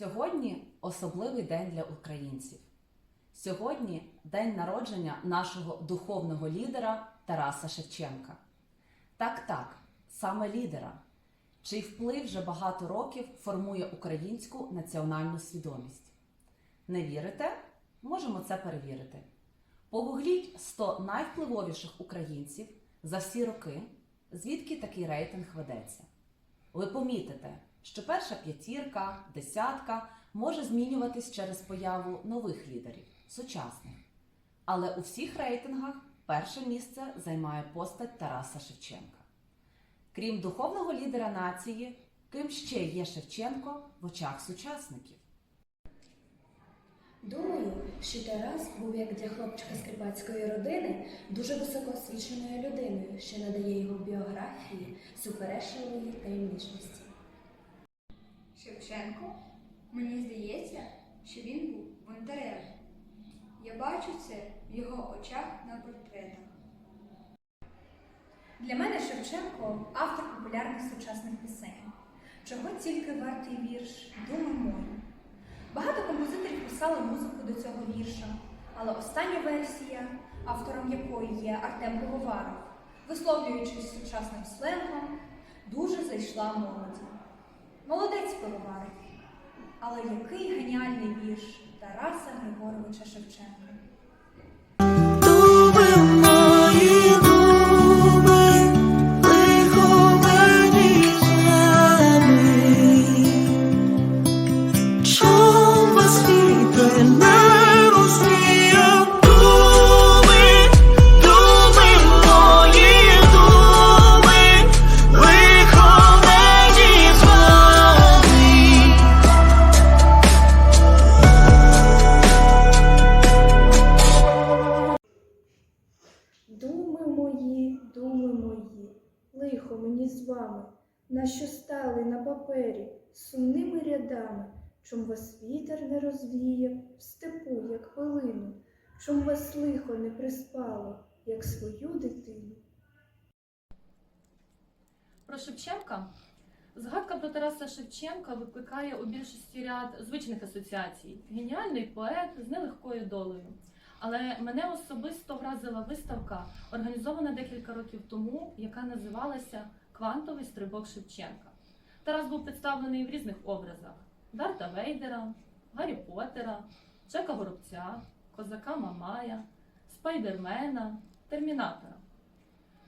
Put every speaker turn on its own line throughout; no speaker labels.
Сьогодні особливий день для українців. Сьогодні день народження нашого духовного лідера Тараса Шевченка. Так, так, саме лідера, чий вплив вже багато років формує українську національну свідомість. Не вірите? Можемо це перевірити. Погугліть 100 найвпливовіших українців за всі роки, звідки такий рейтинг ведеться. Ви помітите, що перша п'ятірка, десятка може змінюватись через появу нових лідерів, сучасних. Але у всіх рейтингах перше місце займає постать Тараса Шевченка. Крім духовного лідера нації, ким ще є Шевченко в очах сучасників?
Думаю, що Тарас був як для хлопчика з кріпацької родини дуже високоосвіченою людиною, що надає його біографії суперечливої таємничності.
Шевченко? Мені здається, що він був бунтарем. Я бачу це в його очах на портретах.
Для мене Шевченко автор популярних сучасних пісень. Чого тільки вартий вірш Думи моря. Багато композиторів писали музику до цього вірша, але остання версія, автором якої є Артем Пивоваров, висловлюючись сучасним сленгом, дуже зайшла молоді. Молодець Пивоваров. Але який геніальний вірш Тараса Григоровича Шевченка.
Вами,
на що стали на папері сумними рядами, чом вас вітер не розвіяв в степу, як пилину, чом вас лихо не приспало, як свою дитину.
Про Шевченка згадка про Тараса Шевченка викликає у більшості ряд звичних асоціацій. Геніальний поет з нелегкою долею. Але мене особисто вразила виставка, організована декілька років тому, яка називалася Квантовий стрибок Шевченка. Тарас був представлений в різних образах: Дарта Вейдера, Гаррі Поттера, Джека Горобця, Козака Мамая, Спайдермена, Термінатора.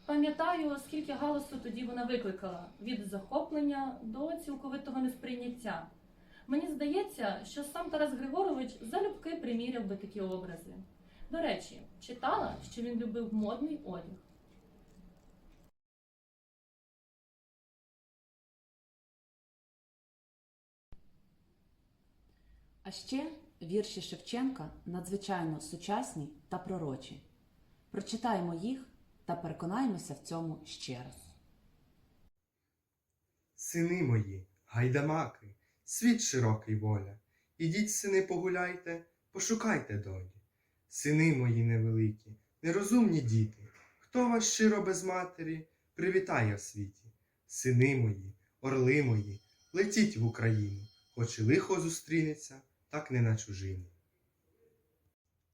Пам'ятаю, скільки галасу тоді вона викликала від захоплення до цілковитого несприйняття. Мені здається, що сам Тарас Григорович залюбки приміряв би такі образи. До речі, читала, що він любив модний одяг.
А ще вірші Шевченка надзвичайно сучасні та пророчі. Прочитаємо їх та переконаємося в цьому ще раз.
Сини мої, гайдамаки, світ широкий воля. Ідіть, сини, погуляйте, пошукайте долі. Сини мої невеликі, нерозумні діти, хто вас щиро без матері привітає в світі? Сини мої, орли мої, летіть в Україну, хоч і лихо зустрінеться, так не на чужині.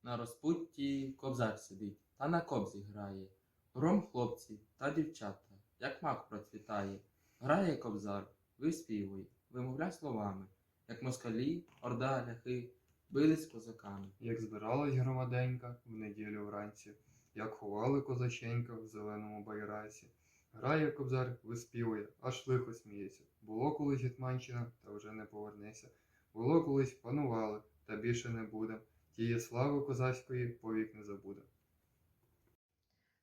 На розпутті кобзар сидить, та на кобзі грає. Гром хлопці та дівчата, як мак процвітає. Грає кобзар, виспівує, вимовляй словами, як москалі, орда, ляхи, бились козаками.
як збиралась громаденька в неділю вранці, як ховали козаченька в зеленому байрасі. Грає кобзар, виспівує, аж лихо сміється. Було колись Гетманщина, та вже не повернеться. Було колись панували, та більше не буде. Тієї слави козацької повік не забуде.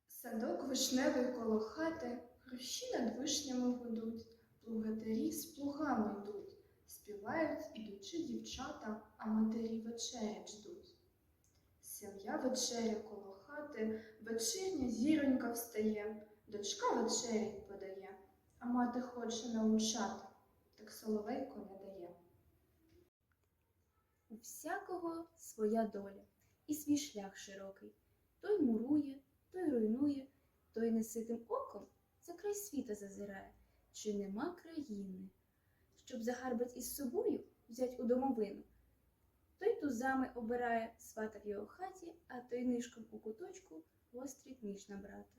Садок вишневий коло хати, хрущі над вишнями гудуть, плугатарі з плугами йдуть, співають ідучи дівчата, а матері вечерять ждуть. Сім'я вечеря коло хати, вечірня зіронька встає, дочка вечерять подає, а мати хоче научати, так соловейко не дає.
У всякого своя доля і свій шлях широкий. Той мурує, той руйнує, той неситим оком за край світа зазирає, чи нема країни, щоб загарбать із собою взять у домовину. Той тузами обирає свата в його хаті, а той нишком у куточку гострий ніж на брата.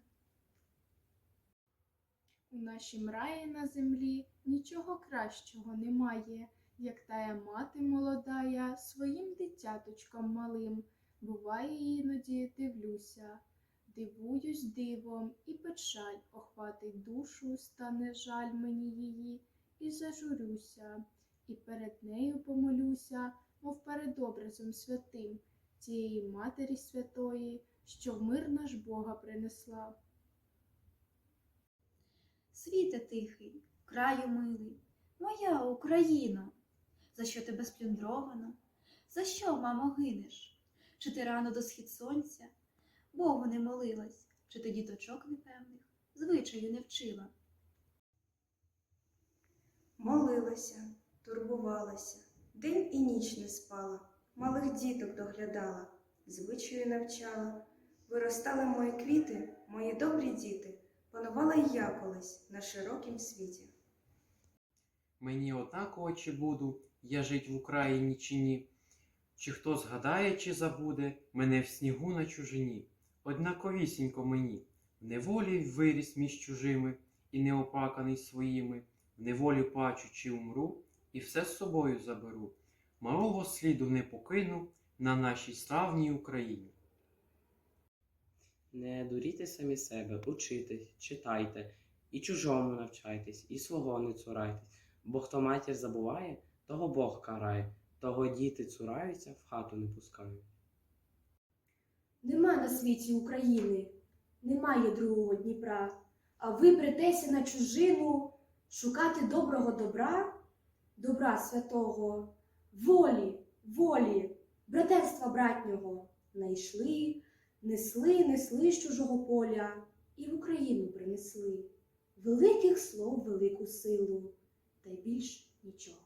У нашім раї на землі нічого кращого немає, як тая мати молодая своїм дитяточком малим. Буває іноді дивлюся, дивуюсь дивом, і печаль охватить душу, стане жаль мені її, і зажурюся, і перед нею помолюся, мов перед образом святим, тієї Матері Святої, що в мир наш Бога принесла.
Світе тихий, краю милий, моя Україно, за що тебе сплюндровано? За що, мамо, гинеш? Чи ти рано до схід сонця? Богу не молилась, чи ти діточок непевних, звичаю не вчила?
Молилася, турбувалася, день і ніч не спала, малих діток доглядала, звичаю навчала. Виростали мої квіти, мої добрі діти, панувала й я колись на широкім світі.
Мені однаково чи буду я жить в Україні чи ні. Чи хто згадає, чи забуде мене в снігу на чужині. Однаковісінько мені, в неволі виріс між чужими і неопаканий своїми, в неволі плачу, чи умру, і все з собою заберу. Малого сліду не покину на нашій славній Україні.
Не дуріте самі себе, учитесь, читайте, і чужому навчайтесь, і свого не цурайтесь, бо хто матір забуває, того Бог карає, того діти цураються, в хату не пускають.
Нема на світі України, немає другого Дніпра, а ви претеся на чужину шукати доброго добра, добра святого, волі, волі, братерства братнього найшли, несли, несли з чужого поля і в Україну принесли великих слов велику силу, та й більш нічого.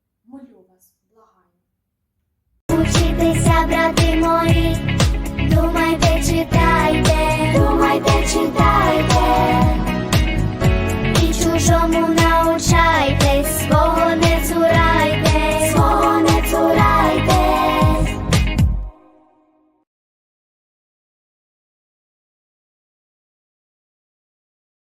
молю вас, благаю.
Учитися, брати мої, думайте, читайте, думайте, читайте.